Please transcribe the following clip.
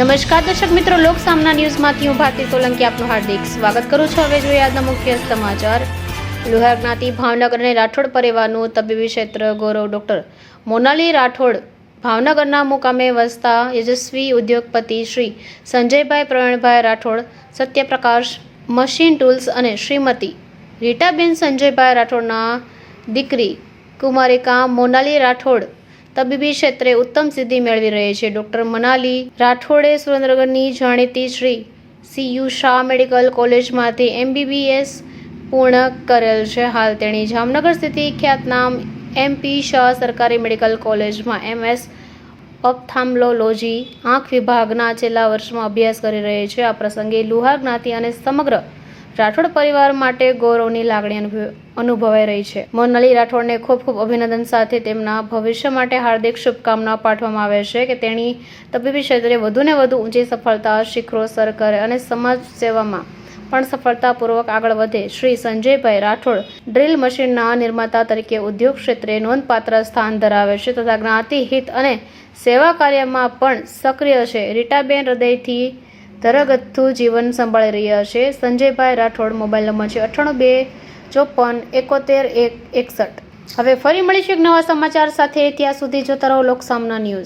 નમસ્કાર દર્શક મિત્રો, લોક સામના ન્યૂઝમાંથી હું ભારતી સોલંકી આપનું હાર્દિક સ્વાગત કરું છું. હવે જોઈએ આજના મુખ્ય સમાચાર. લુહાર જ્ઞાતિ ભાવનગર અને રાઠોડ પરિવારનું તબીબી ક્ષેત્ર ગૌરવ ડોક્ટર મોનાલી રાઠોડ ભાવનગરના મુકામે વસતા યશસ્વી ઉદ્યોગપતિ શ્રી સંજયભાઈ પ્રવીણભાઈ રાઠોડ, સત્યપ્રકાશ મશીન ટૂલ્સ અને શ્રીમતી રીટાબેન સંજયભાઈ રાઠોડના દીકરી કુમારિકા મોનાલી રાઠોડ તબીબી ક્ષેત્રે ઉત્તમ સિદ્ધિ મેળવી રહી છે. ડૉક્ટર મનાલી રાઠોડે સુરેન્દ્રનગરની જાણીતી Shri C. U. Shah medical કોલેજમાંથી એમબીબીએસ પૂર્ણ કરેલ છે. હાલ તેણી જામનગર સ્થિત ખ્યાતનામ એમપી શાહ સરકારી મેડિકલ કોલેજમાં એમએસ ઓપ્થામ્લોલોજી આંખ વિભાગના છેલ્લા વર્ષમાં અભ્યાસ કરી રહી છે. આ પ્રસંગે લુહાર જ્ઞાતિ અને સમગ્ર રાઠોડ પરિવાર માટે ગૌરવની લાગણી અનુભવ- અનુભવાઈ રહી છે. મોનાલી રાઠોડને ખૂબ ખૂબ અભિનંદન સાથે તેમના ભવિષ્ય માટે હાર્દિક શુભકામના પાઠવવામાં આવે છે કે તેણી તબીબી ક્ષેત્રે વધુને વધુ ઊંચી સફળતા શિખરો સર કરે અને સમાજ સેવામાં પણ સફળતાપૂર્વક આગળ વધે. શ્રી સંજયભાઈ રાઠોડ ડ્રીલ મશીનના નિર્માતા તરીકે ઉદ્યોગ ક્ષેત્રે નોંધપાત્ર સ્થાન ધરાવે છે તથા જ્ઞાતિ હિત અને સેવા કાર્યમાં પણ સક્રિય છે. રીટાબેન હૃદયથી ધરગથ્થું જીવન સંભાળી રહ્યા છે. સંજયભાઈ રાઠોડ, મોબાઈલ નંબર છે અઠ્ઠાણું બે ચોપન એકોતેર એક એકસઠ. હવે ફરી મળીશું એક નવા સમાચાર સાથે. ત્યાં સુધી જોતા રહો લોકસામના ન્યૂઝ.